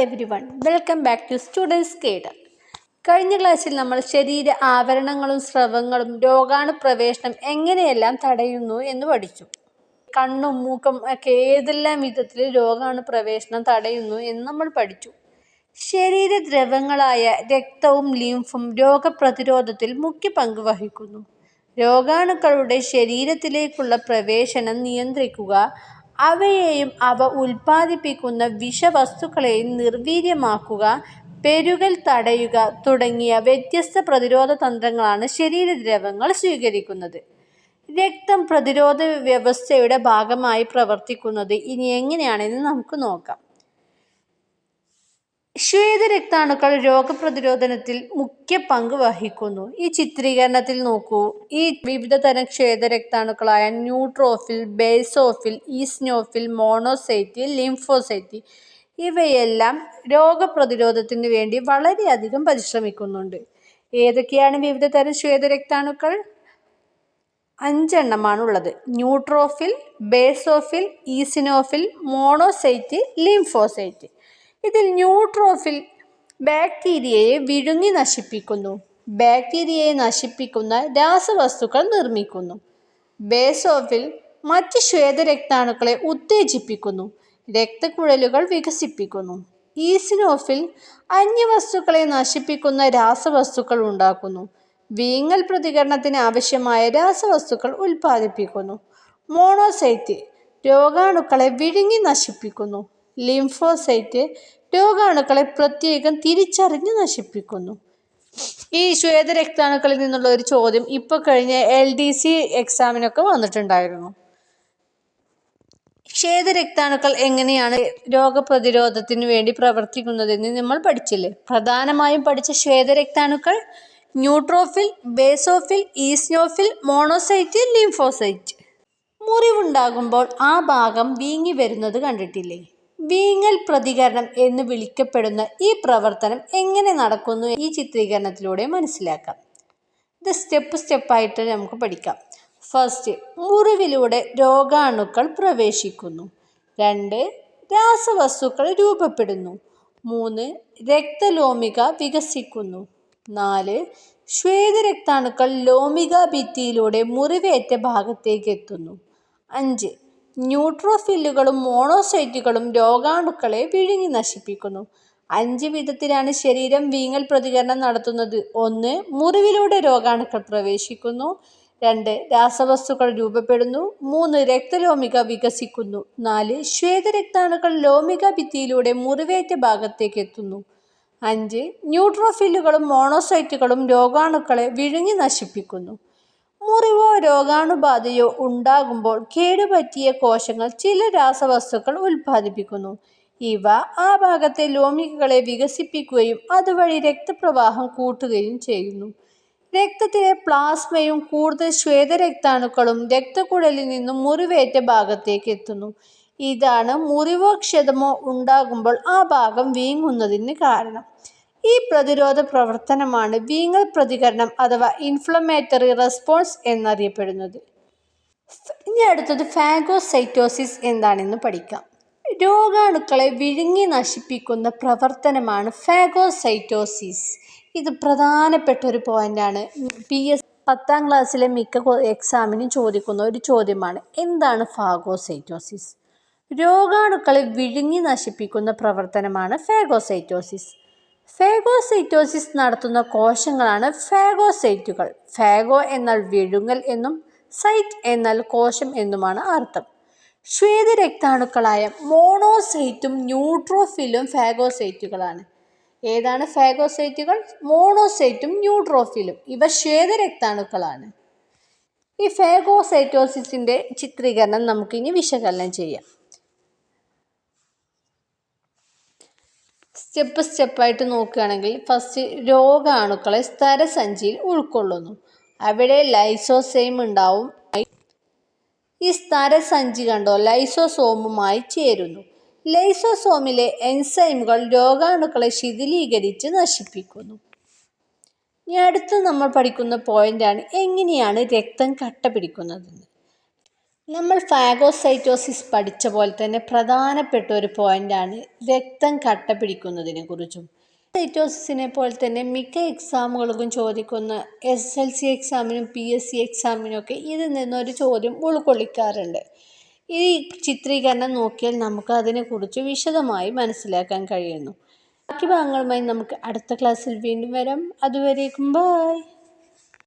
Every one welcome back to students guide കഴിഞ്ഞ ക്ലാസ്സിൽ നമ്മൾ ശരീര ആവരണങ്ങളും സ്രവങ്ങളും രോഗാണു പ്രവേശനം എങ്ങനെയെല്ലാം തടയുന്നു എന്ന് പഠിച്ചു. കണ്ണും മൂക്കും ഒക്കെ ഏതെല്ലാം വിധത്തിൽ രോഗാണു പ്രവേശനം തടയുന്നു എന്ന് നമ്മൾ പഠിച്ചു. ശരീരദ്രവങ്ങളായ രക്തവും ലിംഫും രോഗപ്രതിരോധത്തിൽ മുഖ്യ പങ്ക് വഹിക്കുന്നു. രോഗാണുക്കളുടെ ശരീരത്തിലേക്കുള്ള പ്രവേശനം നിയന്ത്രിക്കുക അവയെയും അവ ഉൽപ്പാദിപ്പിക്കുന്ന വിഷവസ്തുക്കളെയും നിർവീര്യമാക്കുക പെരുകൽ തടയുക തുടങ്ങിയ വ്യത്യസ്ത പ്രതിരോധ തന്ത്രങ്ങളാണ് ശരീരദ്രവങ്ങൾ സ്വീകരിക്കുന്നത്. രക്തം പ്രതിരോധ വ്യവസ്ഥയുടെ ഭാഗമായി പ്രവർത്തിക്കുന്നത് ഇനി എങ്ങനെയാണെന്ന് നമുക്ക് നോക്കാം. ശ്വേതരക്താണുക്കൾ രോഗപ്രതിരോധനത്തിൽ മുഖ്യ പങ്ക് വഹിക്കുന്നു. ഈ ചിത്രീകരണത്തിൽ നോക്കൂ. ഈ വിവിധ തരം ശ്വേതരക്താണുക്കളായ neutrophil basophil eosinophil monocyte lymphocyte ഇവയെല്ലാം രോഗപ്രതിരോധത്തിന് വേണ്ടി വളരെയധികം പരിശ്രമിക്കുന്നുണ്ട്. ഏതൊക്കെയാണ് വിവിധ തരം ശ്വേതരക്താണുക്കൾ? അഞ്ചെണ്ണമാണ് ഉള്ളത് neutrophil basophil eosinophil monocyte lymphocyte ഇതിൽ ന്യൂട്രോഫിൽ ബാക്ടീരിയയെ വിഴുങ്ങി നശിപ്പിക്കുന്നു. ബാക്ടീരിയയെ നശിപ്പിക്കുന്ന രാസവസ്തുക്കൾ നിർമ്മിക്കുന്നു. ബേസോഫിൽ മറ്റ് ശ്വേതരക്താണുക്കളെ ഉത്തേജിപ്പിക്കുന്നു. രക്തക്കുഴലുകൾ വികസിപ്പിക്കുന്നു. ഈസിനോഫിൽ അന്യവസ്തുക്കളെ നശിപ്പിക്കുന്ന രാസവസ്തുക്കൾ ഉണ്ടാക്കുന്നു. വീങ്ങൽ പ്രതികരണത്തിന് ആവശ്യമായ രാസവസ്തുക്കൾ ഉൽപ്പാദിപ്പിക്കുന്നു. മോണോസൈറ്റ് രോഗാണുക്കളെ വിഴുങ്ങി നശിപ്പിക്കുന്നു. ലിംഫോസൈറ്റ് രോഗാണുക്കളെ പ്രത്യേകം തിരിച്ചറിഞ്ഞ് നശിപ്പിക്കുന്നു. ഈ ശ്വേതരക്താണുക്കളിൽ നിന്നുള്ള ഒരു ചോദ്യം ഇപ്പോൾ കഴിഞ്ഞ എൽ ഡി സി എക്സാമിനൊക്കെ വന്നിട്ടുണ്ടായിരുന്നു. ശ്വേതരക്താണുക്കൾ എങ്ങനെയാണ് രോഗപ്രതിരോധത്തിന് വേണ്ടി പ്രവർത്തിക്കുന്നതെന്ന് നമ്മൾ പഠിച്ചില്ലേ? പ്രധാനമായും പഠിച്ച ശ്വേതരക്താണുക്കൾ neutrophil basophil eosinophil monocyte lymphocyte. മുറിവുണ്ടാകുമ്പോൾ ആ ഭാഗം വീങ്ങി വരുന്നത് കണ്ടിട്ടില്ലേ? വീങ്ങൽ പ്രതികരണം എന്ന് വിളിക്കപ്പെടുന്ന ഈ പ്രവർത്തനം എങ്ങനെ നടക്കുന്നു ഈ ചിത്രീകരണത്തിലൂടെ മനസ്സിലാക്കാം. ഇത് സ്റ്റെപ്പ് സ്റ്റെപ്പായിട്ട് നമുക്ക് പഠിക്കാം. ഫസ്റ്റ് മുറിവിലൂടെ രോഗാണുക്കൾ പ്രവേശിക്കുന്നു. രണ്ട് രാസവസ്തുക്കൾ രൂപപ്പെടുന്നു. മൂന്ന് രക്തലോമിക വികസിക്കുന്നു. നാല് ശ്വേതരക്താണുക്കൾ ലോമിക ഭിത്തിയിലൂടെ മുറിവേറ്റ ഭാഗത്തേക്ക് എത്തുന്നു. അഞ്ച് ന്യൂട്രോഫില്ലുകളും മോണോസൈറ്റുകളും രോഗാണുക്കളെ വിഴുങ്ങി നശിപ്പിക്കുന്നു. അഞ്ച് വിധത്തിലാണ് ശരീരം വീങ്ങൽ പ്രതികരണം നടത്തുന്നത്. ഒന്ന് മുറിവിലൂടെ രോഗാണുക്കൾ പ്രവേശിക്കുന്നു. രണ്ട് രാസവസ്തുക്കൾ രൂപപ്പെടുന്നു. മൂന്ന് രക്തലോമിക വികസിക്കുന്നു. നാല് ശ്വേതരക്താണുക്കൾ ലോമിക ഭിത്തിയിലൂടെ മുറിവേറ്റ ഭാഗത്തേക്ക് എത്തുന്നു. അഞ്ച് ന്യൂട്രോഫില്ലുകളും മോണോസൈറ്റുകളും രോഗാണുക്കളെ വിഴുങ്ങി നശിപ്പിക്കുന്നു. മുറിവോ രോഗാണുബാധയോ ഉണ്ടാകുമ്പോൾ കേടുപറ്റിയ കോശങ്ങൾ ചില രാസവസ്തുക്കൾ ഉൽപ്പാദിപ്പിക്കുന്നു. ഇവ ആ ഭാഗത്തെ ലോമികകളെ വികസിപ്പിക്കുകയും അതുവഴി രക്തപ്രവാഹം കൂട്ടുകയും ചെയ്യുന്നു. രക്തത്തിലെ പ്ലാസ്മയും കൂടുതൽ ശ്വേതരക്താണുക്കളും രക്തക്കുഴലിൽ നിന്നും മുറിവേറ്റ ഭാഗത്തേക്ക് എത്തുന്നു. ഇതാണ് മുറിവോ ക്ഷതമോ ഉണ്ടാകുമ്പോൾ ആ ഭാഗം വീങ്ങുന്നതിന് കാരണം. ഈ പ്രതിരോധ പ്രവർത്തനമാണ് വീങ്ങൽ പ്രതികരണം അഥവാ ഇൻഫ്ലമേറ്ററി റെസ്പോൺസ് എന്നറിയപ്പെടുന്നത്. ഇനി അടുത്തത് ഫാഗോസൈറ്റോസിസ് എന്താണെന്ന് പഠിക്കാം. രോഗാണുക്കളെ വിഴുങ്ങി നശിപ്പിക്കുന്ന പ്രവർത്തനമാണ് ഫാഗോസൈറ്റോസിസ് ഇത് പ്രധാനപ്പെട്ട ഒരു പോയിന്റാണ് പി എസ് പത്താം ക്ലാസ്സിലെ മിക്ക എക്സാമിനും ചോദിക്കുന്ന ഒരു ചോദ്യമാണ് എന്താണ് ഫാഗോസൈറ്റോസിസ് രോഗാണുക്കളെ വിഴുങ്ങി നശിപ്പിക്കുന്ന പ്രവർത്തനമാണ് ഫാഗോസൈറ്റോസിസ് ഫാഗോസൈറ്റോസിസ് നടത്തുന്ന കോശങ്ങളാണ് ഫാഗോസൈറ്റുകൾ. ഫാഗോ എന്നാൽ വിഴുങ്ങൽ എന്നും സൈറ്റ് എന്നാൽ കോശം എന്നുമാണ് അർത്ഥം. ശ്വേതരക്താണുക്കളായ മോണോസൈറ്റും ന്യൂട്രോഫിലും ഫാഗോസൈറ്റുകളാണ്. ഏതാണ് ഫാഗോസൈറ്റുകൾ? മോണോസൈറ്റും ന്യൂട്രോഫിലും. ഇവ ശ്വേതരക്താണുക്കളാണ് ഈ ഫാഗോസൈറ്റോസിസിന്റെ ചിത്രീകരണം നമുക്കിനി വിശകലനം ചെയ്യാം. സ്റ്റെപ്പ് സ്റ്റെപ്പായിട്ട് നോക്കുകയാണെങ്കിൽ ഫസ്റ്റ് രോഗാണുക്കളെ സ്ഥരസഞ്ചിയിൽ ഉൾക്കൊള്ളുന്നു. അവിടെ ലൈസോസൈം ഉണ്ടാവും. ഈ സ്ഥരസഞ്ചി കണ്ടോ? ലൈസോസോമുമായി ചേരുന്നു. ലൈസോസോമിലെ എൻസൈമുകൾ രോഗാണുക്കളെ ശിഥിലീകരിച്ച് നശിപ്പിക്കുന്നു. ഇനി അടുത്ത് നമ്മൾ പഠിക്കുന്ന പോയിന്റാണ് എങ്ങനെയാണ് രക്തം കട്ട പിടിക്കുന്നതെന്ന് നമ്മൾ ഫാഗോസൈറ്റോസിസ് പഠിച്ച പോലെ തന്നെ പ്രധാനപ്പെട്ട ഒരു പോയിന്റാണ് രക്തം കട്ട പിടിക്കുന്നതിനെ കുറിച്ചും. സൈറ്റോസിസിനെ പോലെ തന്നെ മിക്ക എക്സാമുകൾക്കും ചോദിക്കുന്ന എസ് എൽ സി എക്സാമിനും പി എസ് സി എക്സാമിനും ഒക്കെ ഇതിൽ നിന്നൊരു ചോദ്യം ഉൾക്കൊള്ളിക്കാറുണ്ട്. ഈ ചിത്രീകരണം നോക്കിയാൽ നമുക്ക് അതിനെക്കുറിച്ച് വിശദമായി മനസ്സിലാക്കാൻ കഴിയുന്നു. ബാക്കി ഭാഗങ്ങളുമായി നമുക്ക് അടുത്ത ക്ലാസ്സിൽ വീണ്ടും വരാം. അതുവരേക്കും ബായ്